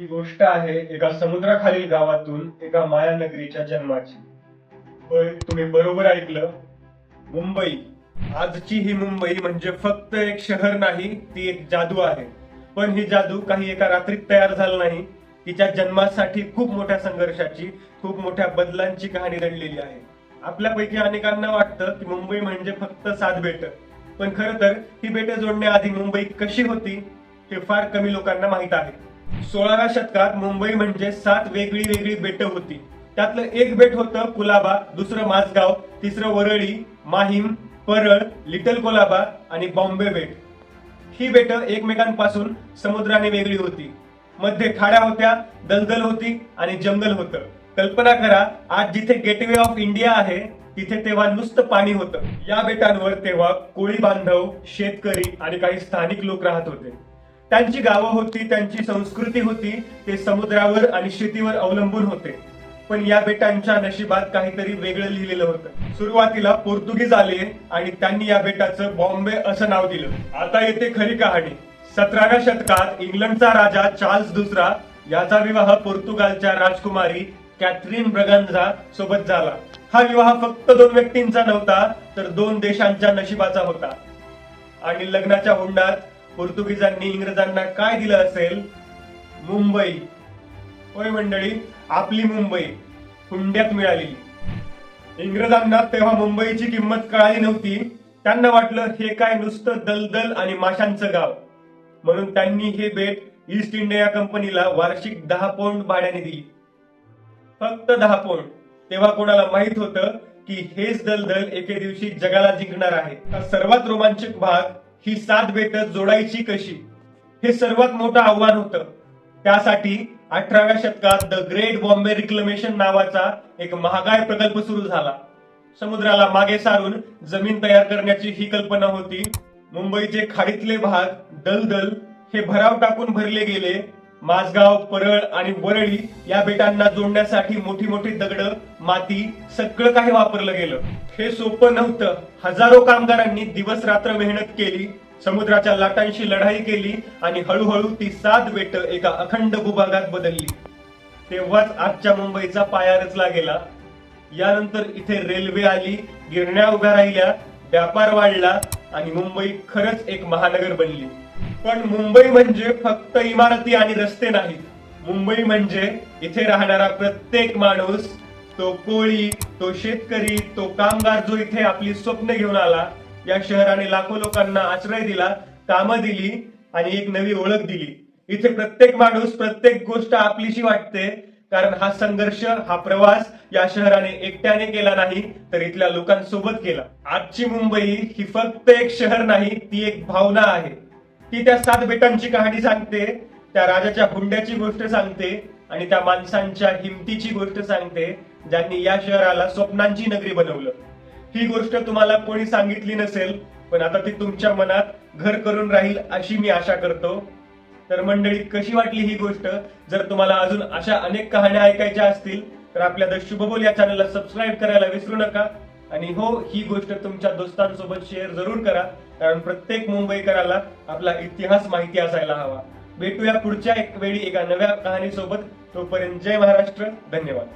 ही गोष्ट आहे एका समुद्राखालील गावातून एका मायानगरीच्या जन्माची. होय तुम्ही बरोबर ऐकलं. मुंबई. आजची ही मुंबई म्हणजे फक्त एक शहर नाही ती एक जादू आहे. पण ही जादू काही एका रात्रीत तयार झाला नाही. तिच्या जन्मासाठी खूप मोठ्या संघर्षाची खूप मोठ्या बदलांची कहाणी रडलेली आहे. आपल्यापैकी अनेकांना वाटतं की मुंबई म्हणजे फक्त सात बेट. पण खरं तर ही बेटे जोडण्याआधी मुंबई कशी होती हे फार कमी लोकांना माहीत आहे. सोळाव्या शतकात मुंबई म्हणजे सात वेगळी वेगळी बेट होती. त्यातलं एक बेट होतं कुलाबा दुसरं माझगाव तिसरं वरळी माहीम परळ लिटल कोलाबा आणि बॉम्बे बेट. ही बेट एकमेकांपासून समुद्राने वेगळी होती. मध्ये खाड्या होत्या दलदल होती आणि जंगल होतं. कल्पना करा आज जिथे गेटवे ऑफ इंडिया आहे तिथे तेव्हा नुसतं पाणी होतं. या बेटांवर तेव्हा कोळी बांधव शेतकरी आणि काही स्थानिक लोक राहत होते. त्यांची गावं होती त्यांची संस्कृती होती ते समुद्रावर आणि शेतीवर अवलंबून होते. पण या बेटांच्या नशिबात काहीतरी वेगळं लिहिलेलं होतं. सुरुवातीला पोर्तुगीज आले आणि त्यांनी या बेटाचं बॉम्बे असं नाव दिलं. आता येते खरी कहाणी. सतराव्या शतकात इंग्लंडचा राजा चार्ल्स दुसरा याचा विवाह पोर्तुगालच्या राजकुमारी कॅथरीन ब्रगांझा सोबत झाला. हा विवाह फक्त दोन व्यक्तींचा नव्हता तर दोन देशांच्या नशिबाचा होता. आणि लग्नाच्या हुंडात पोर्तुगीजांनी इंग्रजांना काय दिलं असेल? मुंबई. होय मंडळी आपली मुंबई हुंड्यात मिळाली. इंग्रजांना तेव्हा मुंबईची किंमत कळाली नव्हती. त्यांना वाटलं हे काय नुसतं दलदल आणि माशांचं गाव. म्हणून त्यांनी हे बेट ईस्ट इंडिया कंपनीला वार्षिक दहा पौंड भाड्याने दिली. फक्त दहा पौंड. तेव्हा कोणाला माहीत होतं की हेच दलदल एके दिवशी जगाला जिंकणार आहे. हा सर्वात रोमांचक भाग ही सात बेट जोडायची कशी? हे सर्वात मोठं आव्हान होतं. त्यासाठी अठराव्या शतकात द ग्रेट बॉम्बे रिक्लमेशन नावाचा एक महागाय प्रकल्प सुरू झाला. समुद्राला मागे सारून जमीन तयार करण्याची ही कल्पना होती. मुंबईचे खाडीतले भाग दलदल हे भराव टाकून भरले गेले. माझगाव परळ आणि वरळी या बेटांना जोडण्यासाठी मोठी मोठी दगड माती सगळं काही वापरलं गेलं. हे सोपं नव्हतं. हजारो कामगारांनी दिवस रात्र मेहनत केली समुद्राच्या लाटांशी लढाई केली आणि हळूहळू ती सात बेट एका अखंड भूभागात बदलली. तेव्हाच आजच्या मुंबईचा पाया रचला गेला. यानंतर इथे रेल्वे आली गिरण्या उभ्या राहिल्या व्यापार वाढला आणि मुंबई खरंच एक महानगर बनली. पण मुंबई म्हणजे फक्त इमारती आणि रस्ते नाहीत मुंबई म्हणजे इथे राहणारा प्रत्येक माणूस तो कोळी तो शेतकरी तो कामगार जो इथे आपली स्वप्न घेऊन आला या शहराने लाखो लोकांना आश्रय दिला कामं दिली आणि एक नवी ओळख दिली. इथे प्रत्येक माणूस प्रत्येक गोष्ट आपलीशी वाटते कारण हा संघर्ष हा प्रवास या शहराने एकट्याने केला नाही तर इथल्या लोकांसोबत केला. आजची मुंबई ही फक्त एक शहर नाही ती एक भावना आहे. ती त्या सात बेटांची कहाणी सांगते त्या राजाच्या हुंड्याची गोष्ट सांगते आणि त्या माणसांच्या हिमतीची गोष्ट सांगते ज्यांनी या शहराला स्वप्नांची नगरी बनवलं. ही गोष्ट तुम्हाला कोणी सांगितली नसेल पण आता ती तुमच्या मनात घर करून राहील अशी मी आशा करतो. तर मंडळी कशी वाटली ही गोष्ट? जर तुम्हाला अजून अशा अनेक कहाण्या ऐकायच्या असतील तर आपल्या द शुभबोल या चॅनलला सबस्क्राईब करायला विसरू नका. आणि हो ही गोष्ट तुमच्या दोस्तांसोबत शेअर जरूर करा कारण प्रत्येक मुंबईकराला आपला इतिहास माहिती असायला हवा. भेटूया पुढच्या एक वेळी एका नव्या कहाणीसोबत. तोपर्यंत जय महाराष्ट्र धन्यवाद.